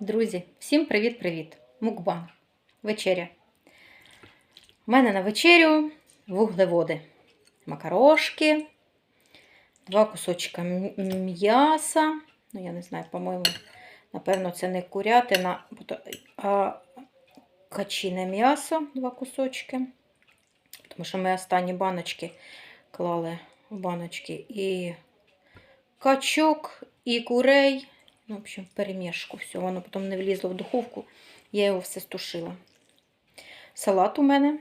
Друзі, всім привіт-привіт! Мукбан. Вечеря. У мене на вечерю вуглеводи. Макарошки, два кусочка м'яса. Ну, я не знаю, по-моєму, напевно, це не курятина, а качине м'ясо, два кусочки. Тому що ми останні баночки клали в баночки. І качок, і курей. Ну, в общем, в перемішку все. Воно потім не влізло в духовку. Я його все стушила. Салат у мене,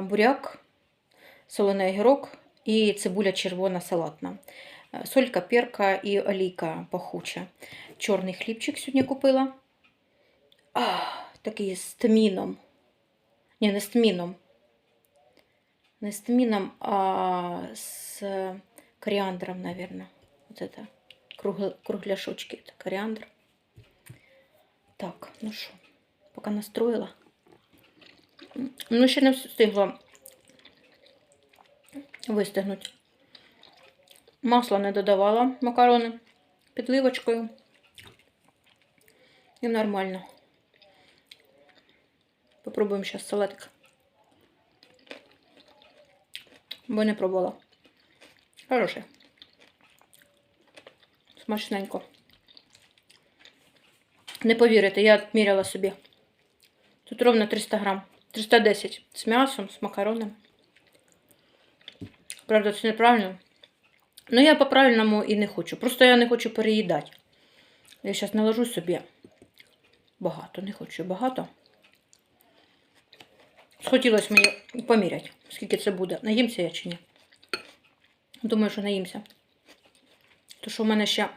буряк, солений огірок і цибуля червона салатна. Е, Солька, перка і олійка пахуча. Чорний хлібчик сьогодні купила. А, такий з тміном. Ні, не з тміном. Не з тміном, а з коріандром, наверное. Вот это кругляшочки. Это коріандр. Так, ну що, поки настроїла. Ну, ще не встигла вистигнути. Масла не додавала макарони підливочкою. І нормально. Попробуємо зараз салатик. Бо не пробувала. Хороший. Смачненько. Не повірите, я міряла собі. Тут ровно 300 грам. 310 з м'ясом, з макароном. Правда, це неправильно. Ну, я по-правильному і не хочу. Просто я не хочу переїдати. Я зараз наложу собі багато, не хочу багато. Схотілося мені поміряти, скільки це буде. Наїмся я чи ні? Думаю, що наїмся. То що в мене ще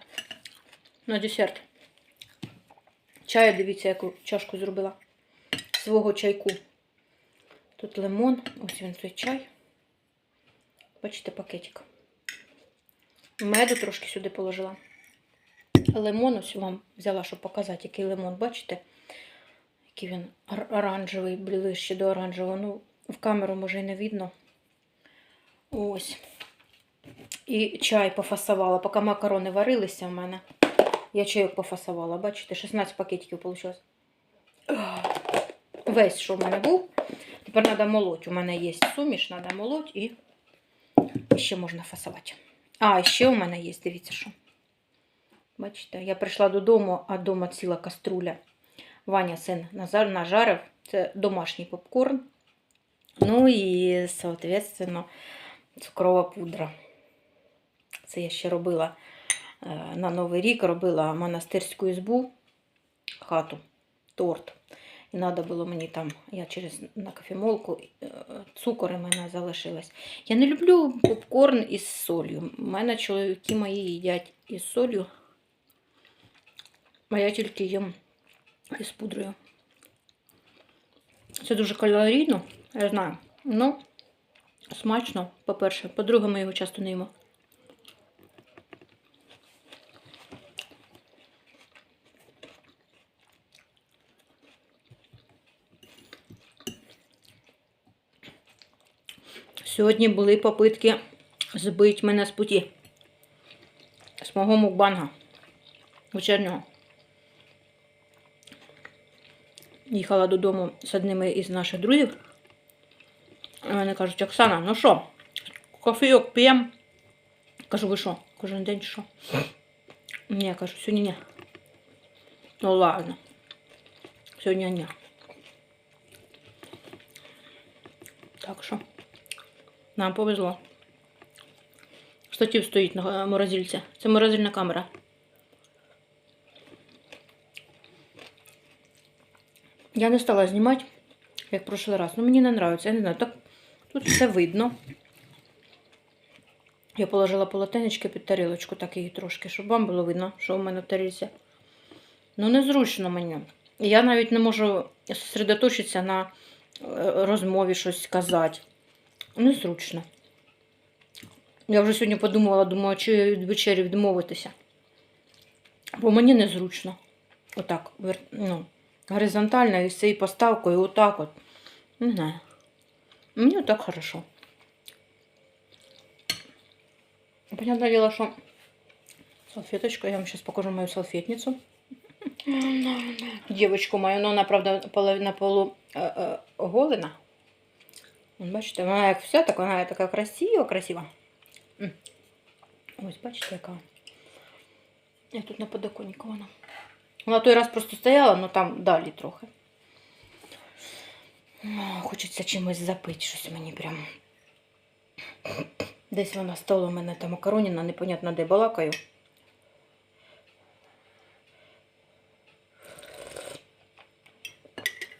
на десерт. Чаю, дивіться, яку чашку зробила. Свого чайку. Тут лимон. Ось він той чай. Бачите, пакетик. Меду трошки сюди положила. Лимон ось вам взяла, щоб показати, який лимон. Бачите? Який він оранжевий, ближче до оранжевого. Ну, в камеру може і не видно. Ось. І чай пофасувала. Поки макарони варилися в мене. Я чайок пофасувала. Бачите, 16 пакетиків вийшло. Весь, що в мене був. Тепер треба молоть. У мене є суміш, треба молоть і ще можна фасувати. А, ще у мене є, дивіться, що. Бачите, я прийшла додому, а вдома ціла каструля. Ваня син нажарив. Це домашній попкорн. Ну і, соответственно, цукрова пудра. Це я ще робила е, на Новий рік, робила монастирську ізбу, хату, торт. І треба було мені там, я через на кофемолку, е, цукор у мене залишилось. Я не люблю попкорн із солью. У мене чоловіки мої їдять із солью, а я тільки їм із пудрою. Це дуже калорійно, я знаю. Ну, смачно, по-перше. По-друге, ми його часто не їмо. Сьогодні були попитки збити мене з путі. З мого мукбанга вечірнього. Їхала додому з одним із наших друзів. Вони кажуть, Оксана, ну що, кофійок п'ємо? Кажу, ви що? Кожен день що? Ні, я кажу, сьогодні ні. Ну ладно. Сьогодні ні. Так що. Нам повезло. Штатів стоїть на е, морозильці. Це морозильна камера. Я не стала знімати, як в прошлий раз. Ну, мені не подобається. Я не знаю, так тут все видно. Я положила полотенечки під тарілочку, так її трошки, щоб вам було видно, що в мене в тарілці. Ну, незручно мені. Я навіть не можу зосередоточитися на е, розмові щось сказати. Незручно. Я вже сьогодні подумала, думаю, чи від вечері відмовитися. Бо мені незручно. Отак, ну, горизонтально і з цією поставкою, отак от. Не знаю. Мені так хорошо. Понятное дело, що салфеточка, я вам сейчас покажу мою салфетницу. Дівочку мою, ну вона, правда, половина полу е, е, голена. Бачите, вона як вся, так вона така красива, красива. Ось, бачите, яка. Я тут на подоконнику вона. Вона той раз просто стояла, ну там далі трохи. Хочеться чимось запити, щось мені прям. Десь вона стала у мене там макароніна, непонятно де балакаю.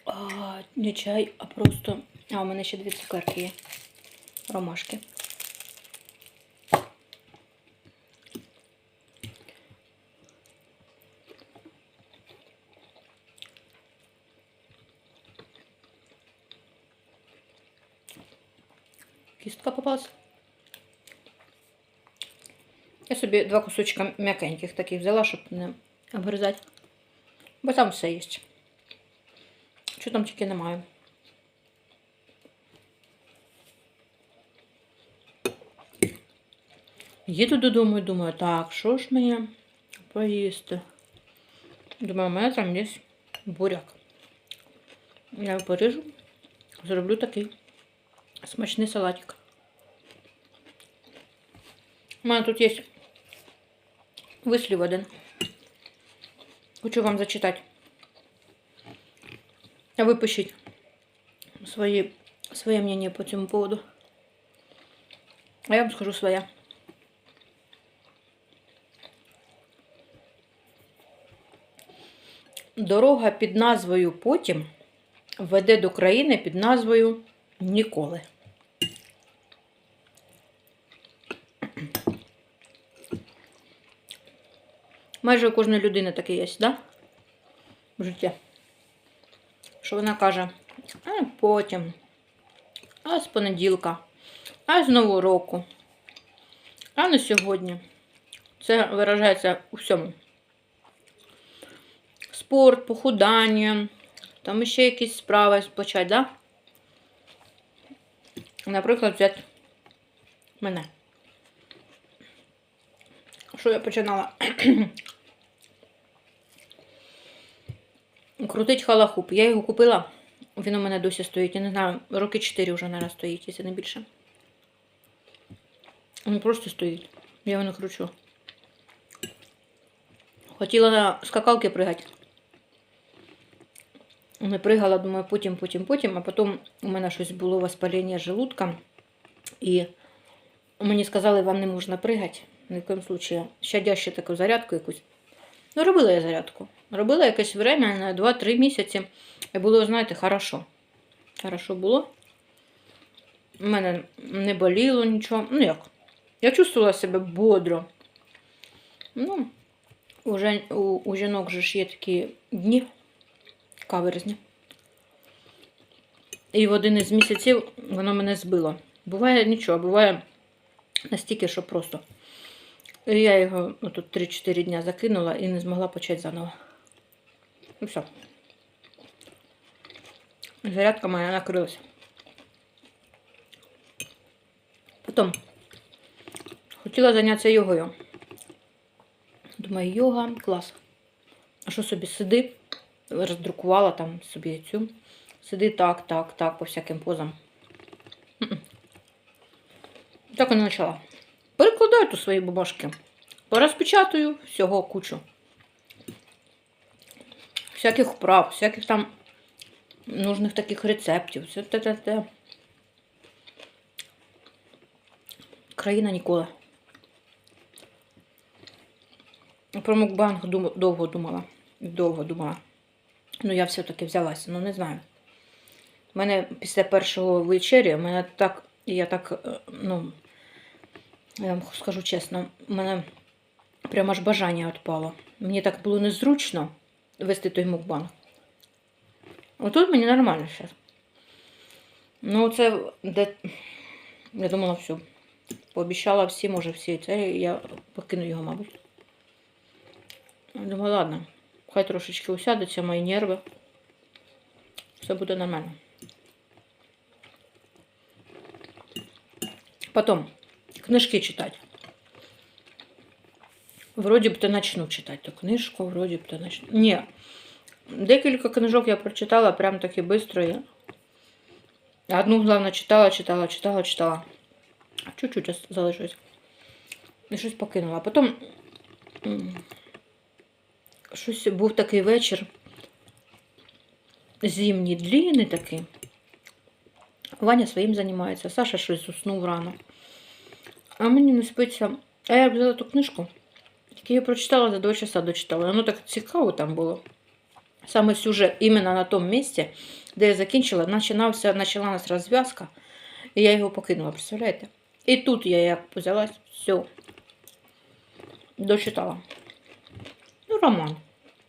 А, не чай, а просто. А, у мене ще дві цукерки є. Ромашки. Кістка попалась. Я собі два кусочка м'якеньких таких взяла, щоб не обгризати. Бо там все є. Що там тільки немає. Їду додому і думаю, так, що ж мені поїсти? Думаю, у мене там є буряк. Я його поріжу, зроблю такий смачний салатик. У мене тут є вислів один. Хочу вам зачитати. А ви пишіть свої, своє мнение по цьому поводу. А я вам скажу своє. Дорога під назвою Потім веде до країни під назвою Ніколи. Майже у кожної людини таке є, да? В житті. Що вона каже, а потім, а з понеділка, а з нового року, а не сьогодні. Це виражається у всьому. Спорт, похудання, там ще якісь справи почати, да? Наприклад, взяти мене. Що я починала? Крутить халахуп. Я його купила. Він у мене досі стоїть. Я не знаю, роки 4 вже наразі стоїть, якщо не більше. Він просто стоїть. Я його не кручу. Хотіла на скакалки пригати. Не пригала, думаю, потім, потім, потім, а потім у мене щось було воспалення желудка. І мені сказали, вам не можна пригати. Ні в якому случаю. Щадяще таку зарядку якусь. Ну, робила я зарядку. Робила якесь время на 2-3 місяці. І було, знаєте, хорошо. Хорошо було. У мене не боліло нічого. Ну як? Я чувствувала себе бодро. Ну, у, жен- у, у жінок же ж є такі дні каверзні. І в один із місяців воно мене збило. Буває нічого, буває настільки, що просто. І я його ну, тут 3-4 дня закинула і не змогла почати заново. І все. Зарядка моя накрилась. Потім хотіла зайнятися йогою. Думаю, йога, клас. А що собі сиди? Роздрукувала там собі цю. Сиди так, так, так, по всяким позам. Так і не почала. Перекладаю тут свої бумажки. Порозпечатую всього кучу. Всяких вправ, всяких там нужних таких рецептів. Все те, те, те. Країна ніколи. Про мукбанг довго думала. Довго думала. Ну, я все-таки взялася, ну не знаю. У мене після першого вечері, у мене так, я так, е, ну, я вам скажу чесно, у мене прямо аж бажання відпало. Мені так було незручно вести той мукбанг. Отут мені нормально зараз. Ну, це де. Я думала, все. Пообіцяла всі, може, всі. Це я покину його, мабуть. Думаю, ладно, хай трошечки усядуться мої нерви. Все буде нормально. Потім книжки читати. Вроді б то начну читати ту книжку, вроді б то начну. Ні. Декілька книжок я прочитала прям таки швидко. Одну, головне, читала, читала, читала, читала. Чуть-чуть ос- залишилось. І щось покинула. Потім щось був такий вечір. Зимній длінний такий. Ваня своїм займається, Саша щось уснув рано. А мені не спиться. А я взяла ту книжку, яку я прочитала за два часа дочитала. Воно так цікаво там було. Саме сюжет, іменно на тому місці, де я закінчила, починався, почалась розв'язка, і я його покинула, представляєте? І тут я як взялась, все. Дочитала. Ну, роман.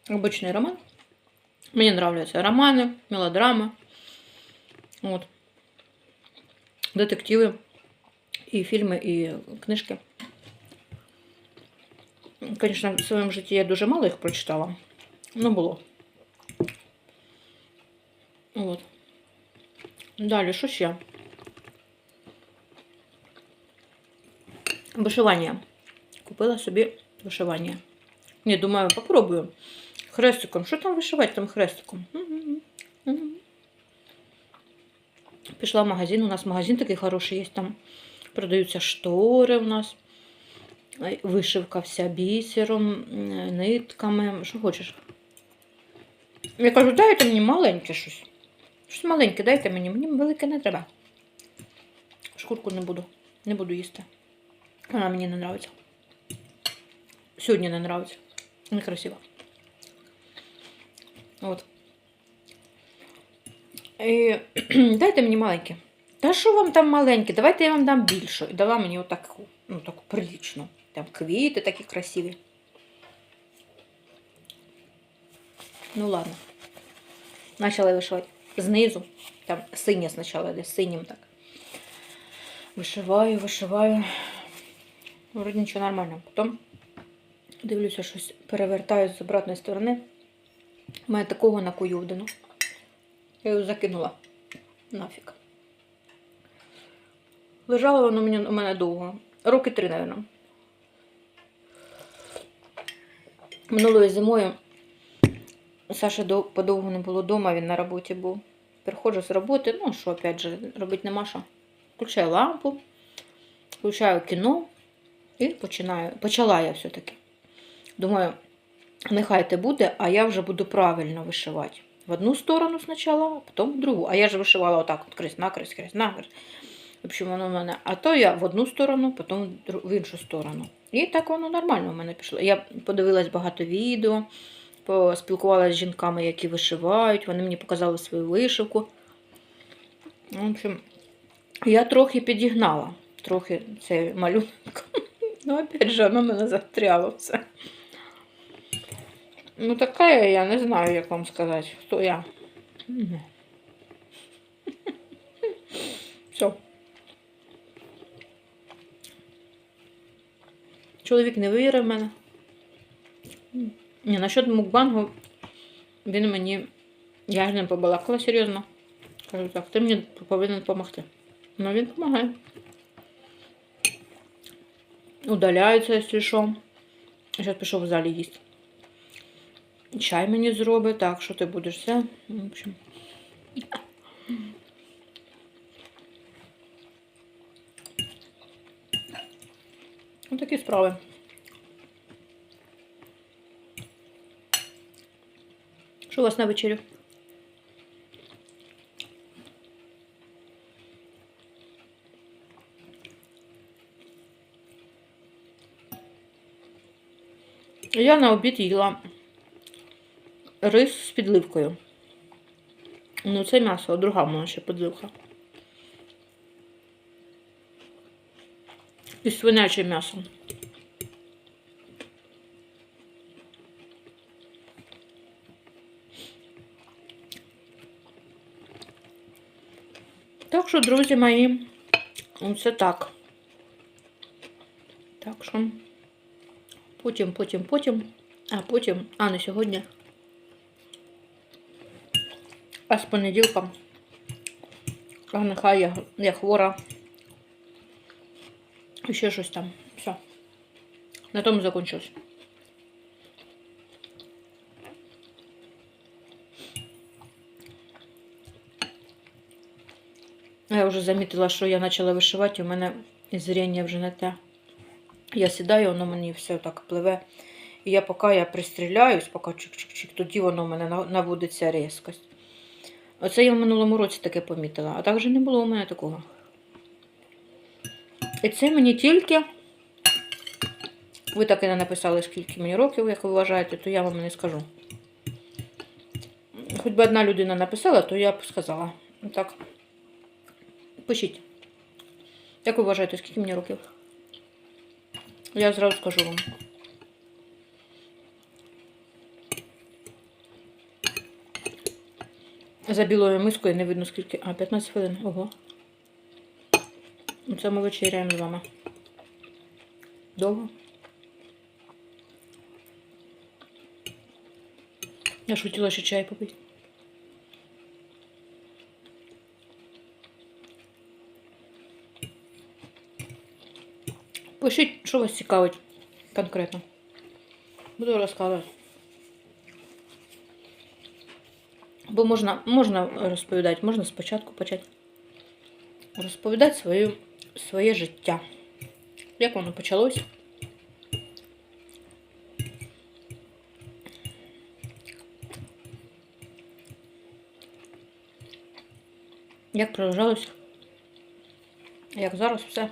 Обичний роман. Мені нравляться романи, мелодрами. От. Детективи. І фільми, і книжки. Звісно, в своєму житті я дуже мало їх прочитала. Ну, було. От. Далі, що ще? Вишивання. Купила собі вишивання. Ні, думаю, попробую. Хрестиком. Що там вишивати там хрестиком? Пішла в магазин. У нас магазин такий хороший є. Там продаються штори у нас. Вишивка вся бісером, нитками. Що хочеш? Я кажу, дайте мені маленьке щось. Щось маленьке, дайте мені. Мені велике не треба. Шкурку не буду. Не буду їсти. Вона мені не нравиться. Сьогодні не нравиться. Некрасиво. От. І, дайте мені маленьке. Та що вам там маленьке? Давайте я вам дам більше. І дала мені отаку, ну, таку приличну. Там квіти такі красиві. Ну ладно. Начала вишивати знизу. Там синє спочатку, де синім так. Вишиваю, вишиваю. Вроді нічого нормально. Потім дивлюся, щось перевертаю з обратної сторони. У мене такого накуювдено. Я його закинула. Нафіг. Лежало воно мені, у мене довго. Роки три, мабуть. Минулої зимою Саша подовго не було вдома, він на роботі був. Приходжу з роботи, ну що, опять же, робити нема що. Включаю лампу, включаю кіно і починаю. Почала я все-таки. Думаю, нехай те буде, а я вже буду правильно вишивати. В одну сторону спочатку, а потім в другу. А я ж вишивала отак, от крест накрест, крест накрест. В воно в мене. А то я в одну сторону, потім в іншу сторону. І так воно нормально в мене пішло. Я подивилась багато відео, поспілкувалася з жінками, які вишивають. Вони мені показали свою вишивку. В общем, я трохи підігнала. Трохи цей малюнок. Ну, опять же, воно мене застряло все. Ну, така я, я не знаю, як вам сказати, хто я. Все. Чоловік не вірив в мене. Ні, насчет мукбангу він мені. Я ж не побалакала серйозно. Кажу так, ти мені повинен допомогти. Ну він допомагає. Удаляється, якщо що. Зараз пішов в залі їсти. Чай мені зробить, так, що ти будеш все. В общем. Ось такі справи. Що у вас на вечерю? Я на обід їла рис з підливкою. Ну, це м'ясо, а друга в мене ще підливка. І свиняче м'ясо. Так що, друзі мої, це так. Так що потім, потім, потім, а потім, а не сьогодні. А з понеділка нехай я, я хвора. І ще щось там. Все. На тому закончилось. Я вже замітила, що я почала вишивати, і в мене зріння вже не те. Я сідаю, воно мені все так пливе. І я поки я пристріляюсь, поки чик-чик-чик, тоді воно в мене наводиться різкость. Оце я в минулому році таке помітила, а так же не було у мене такого. І це мені тільки. Ви так і не написали, скільки мені років, як ви вважаєте, то я вам не скажу. Хоч би одна людина написала, то я б сказала. Так. Пишіть. Як ви вважаєте, скільки мені років? Я зразу скажу вам. За білою мискою не видно скільки. А, 15 хвилин. Ого. Ну, Це ми вечеряємо з вами. Довго? Я ж хотіла ще чай попити. Пишіть, що вас цікавить конкретно. Буду розказувати. Бо можна, можна розповідати, можна спочатку почати. Розповідати свою, своє життя. Як воно почалось? Як продовжалось? Як зараз все?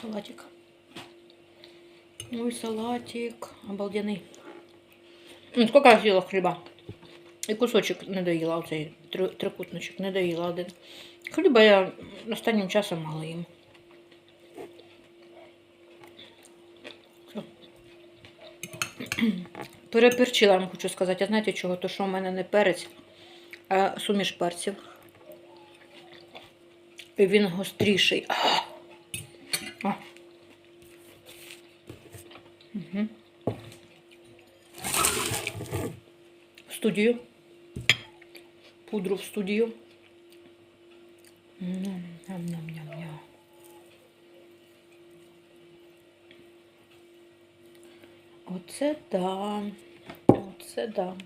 Салатик. Ой, салатик. Обалденный. Ну, сколько я съела хліба? І кусочок не доїла, оцей трикутничок не доїла один. Хліба я останнім часом мало їм. Переперчила, вам хочу сказати. А знаєте чого? То що в мене не перець, а суміш перців. І він гостріший. А. Угу. Студію. Пудру в студію. Ням-ням-ням-ням. Оце да. Оце да.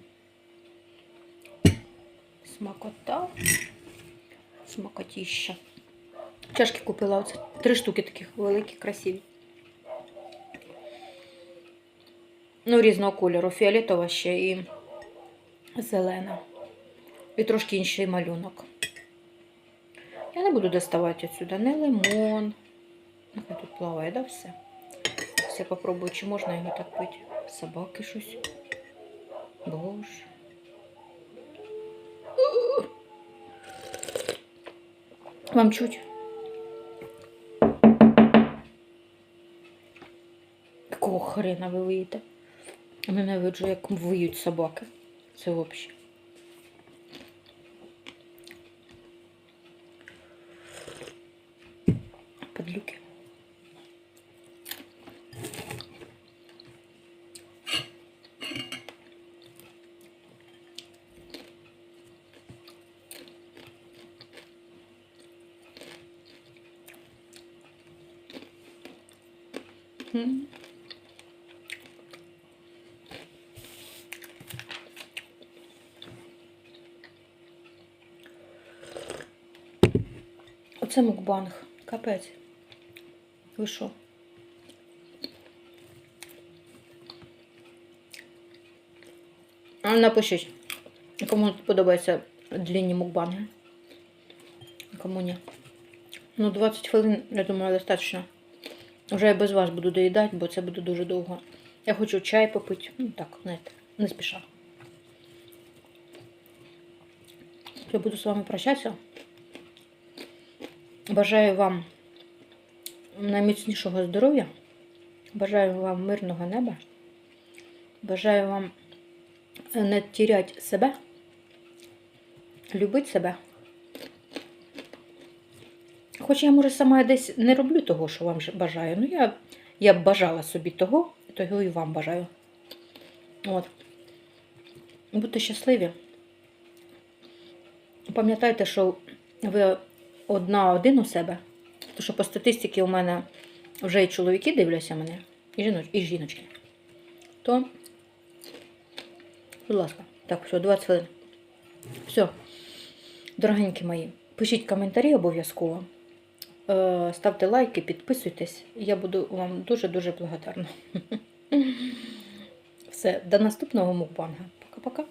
Смакота. Смакотіща. Чашки купила оце. Три штуки таких великі, красиві. Ну, різного кольору. Фіолетова ще і зелена. І трошки інший малюнок. Я не буду доставати отсюда не лимон. Нехай тут плаває, да, все? Все попробую, чи можна його так пити. Собаки щось. Боже. Вам чуть? Какого хрена ви виїте? Ненавиджу, як виють собаки. Взагалі. Подлюки. М. Оце мукбанг. Капець. Ви що? Напишіть, кому подобаються длинні мукбанги. Кому ні. Ну, 20 хвилин, я думаю, достатньо. Вже я без вас буду доїдати, бо це буде дуже довго. Я хочу чай попити. Ну так, знаєте, не спіша. Я буду з вами прощатися. Бажаю вам найміцнішого здоров'я. Бажаю вам мирного неба. Бажаю вам не тіряти себе, любити себе. Хоч я, може, сама десь не роблю того, що вам бажаю. Ну, я, я б бажала собі того, того і вам бажаю. От. Будьте щасливі. Пам'ятайте, що ви одна один у себе. Тому що по статистиці у мене вже і чоловіки дивляться мене, і, жіноч, і жіночки. То, будь ласка, так, все, 20 хвилин. Все. Дорогенькі мої, пишіть коментарі обов'язково. Е, Ставте лайки, підписуйтесь. Я буду вам дуже-дуже благодарна. Все, до наступного мукбанга. Пока-пока.